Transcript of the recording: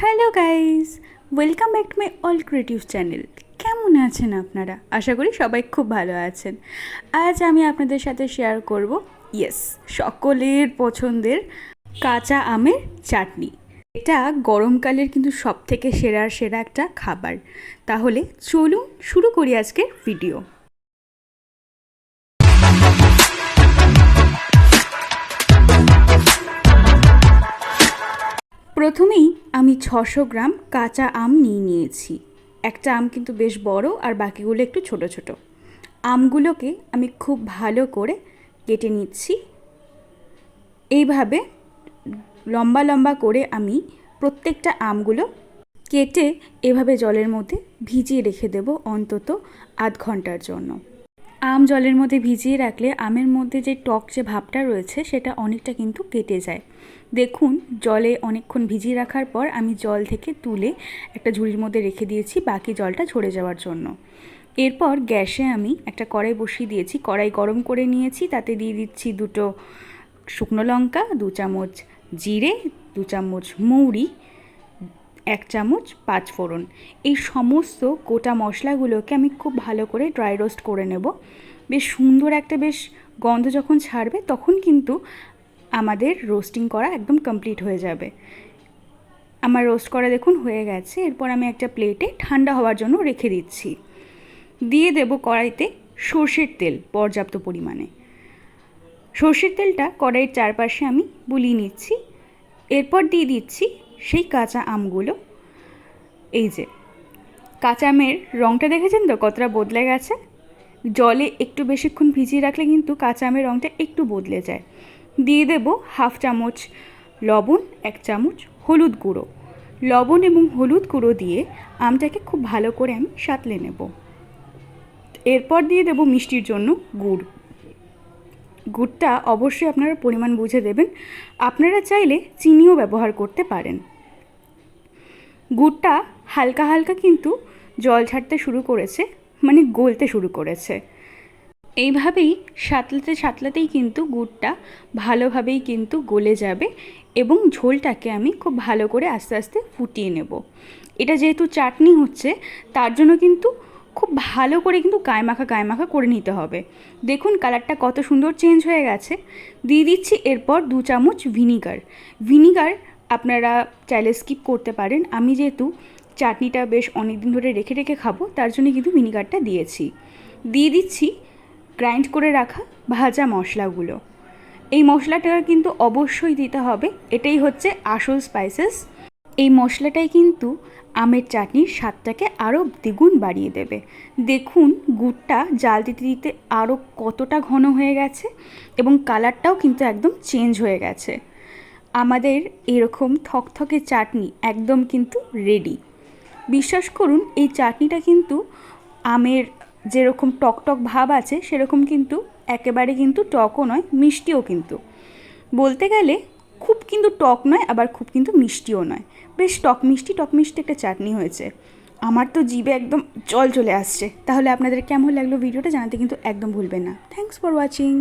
Hello guys, welcome back to my all creative channel. কেমন আছেন আপনারা? আশা করি সবাই খুব ভালো আছেন। আজ আমি আপনাদের সাথে শেয়ার করব ইয়েস সকলের পছন্দের কাঁচা আমের চাটনি। এটা গরমকালের কিন্তু সব থেকে সেরার সেরা একটা খাবার। তাহলে চলুন শুরু করি আজকের ভিডিও প্রথমেই আমি ছশো গ্রাম কাঁচা আম নিয়ে নিয়েছি। একটা আম কিন্তু বেশ বড় আর বাকিগুলো একটু ছোট ছোট। আমগুলোকে আমি খুব ভালো করে কেটে নিচ্ছি। এইভাবে লম্বা লম্বা করে আমি প্রত্যেকটা আমগুলো কেটে এভাবে জলের মধ্যে ভিজিয়ে রেখে দেব অন্তত আধ ঘণ্টার জন্য। আম জলের মধ্যে ভিজিয়ে রাখলে আমের মধ্যে যে টক যে ভাবটা রয়েছে, সেটা অনেকটা কিন্তু কেটে যায়। দেখুন, জলে অনেকক্ষণ ভিজিয়ে রাখার পর আমি জল থেকে তুলে একটা ঝুড়ির মধ্যে রেখে দিয়েছি বাকি জলটা ঝরে যাওয়ার জন্য। এরপর গ্যাসে আমি একটা কড়াই বসিয়ে দিয়েছি। কড়াই গরম করে নিয়েছি, তাতে দিয়ে দিচ্ছি দুটো শুকনো লঙ্কা, দু চামচ জিরে, দু চামচ মৌরি এক চামচ পাঁচ ফোড়ন। এই সমস্ত গোটা মশলাগুলোকে আমি খুব ভালো করে ড্রাই রোস্ট করে নেব। বেশ সুন্দর একটা বেশ গন্ধ যখন ছাড়বে, তখন কিন্তু আমাদের রোস্টিং করা একদম কমপ্লিট হয়ে যাবে। আমার রোস্ট করা দেখুন হয়ে গেছে। এরপর আমি একটা প্লেটে ঠান্ডা হওয়ার জন্য রেখে দিচ্ছি। দিয়ে দেব কড়াইতে সর্ষের তেল পর্যাপ্ত পরিমাণে। সর্ষের তেলটা কড়াইয়ের চারপাশে আমি বুলিয়ে নিচ্ছি। এরপর দিয়ে দিচ্ছি সেই কাঁচা আমগুলো। এই যে, কাঁচা আমের রঙটা দেখেছেন তো কতটা বদলে গেছে? জলে একটু বেশিক্ষণ ভিজিয়ে রাখলে কিন্তু কাঁচা আমের রঙটা একটু বদলে যায়। দিয়ে দেব হাফ চামচ লবণ, এক চামচ হলুদ গুঁড়ো। লবণ এবং হলুদ গুঁড়ো দিয়ে আমটাকে খুব ভালো করে আমি সাঁতলে নেব। এরপর দিয়ে দেব মিষ্টির জন্য গুড়। গুড়টা অবশ্যই আপনারা পরিমাণ বুঝে দেবেন। আপনারা চাইলে চিনিও ব্যবহার করতে পারেন। গুড়টা হালকা হালকা কিন্তু জল ছাড়তে শুরু করেছে মানে গলতে শুরু করেছে। এইভাবেই সাঁতলাতে সাঁতলাতেই কিন্তু গুড়টা ভালোভাবেই কিন্তু গলে যাবে এবং ঝোলটাকে আমি খুব ভালো করে আস্তে আস্তে ফুটিয়ে নেব। এটা যেহেতু চাটনি হচ্ছে, তার জন্য কিন্তু খুব ভালো করে কিন্তু গায়মাখা গায়মাখা করে নিতে হবে। দেখুন কালারটা কত সুন্দর চেঞ্জ হয়ে গেছে। দিয়ে দিচ্ছি এরপর দু চামচ ভিনিগার ভিনিগার আপনারা চাইলে স্কিপ করতে পারেন। আমি যেহেতু চাটনিটা বেশ অনেক দিন ধরে রেখে রেখে খাব, তার জন্য কিন্তু ভিনিগারটা দিয়েছি। দিয়ে দিচ্ছি গ্রাইন্ড করে রাখা ভাজা মশলাগুলো। এই মশলাটা কিন্তু অবশ্যই দিতে হবে। এটাই হচ্ছে আসল স্পাইসেস এই মশলাটাই কিন্তু আমের চাটনির স্বাদটাকে আরও দ্বিগুণ বাড়িয়ে দেবে। দেখুন, গুড়টা জাল দিতে দিতে আরও কতটা ঘন হয়ে গেছে এবং কালারটাও কিন্তু একদম চেঞ্জ হয়ে গেছে। আমাদের এরকম থকথকে চাটনি একদম কিন্তু রেডি। বিশ্বাস করুন, এই চাটনিটা কিন্তু আমের যেরকম টক টক ভাব আছে, সেরকম কিন্তু একেবারে কিন্তু টকও নয়, মিষ্টিও কিন্তু। বলতে গেলে কিন্তু টক নয়, আবার খুব কিন্তু মিষ্টিও নয়। বেশ টক মিষ্টি টক মিষ্টি একটা চাটনি হয়েছে। আমার তো জিভে একদম জল চলে আসছে। তাহলে আপনাদের কেমন লাগল ভিডিওটা জানাতে কিন্তু একদম ভুলবেন না। Thanks for watching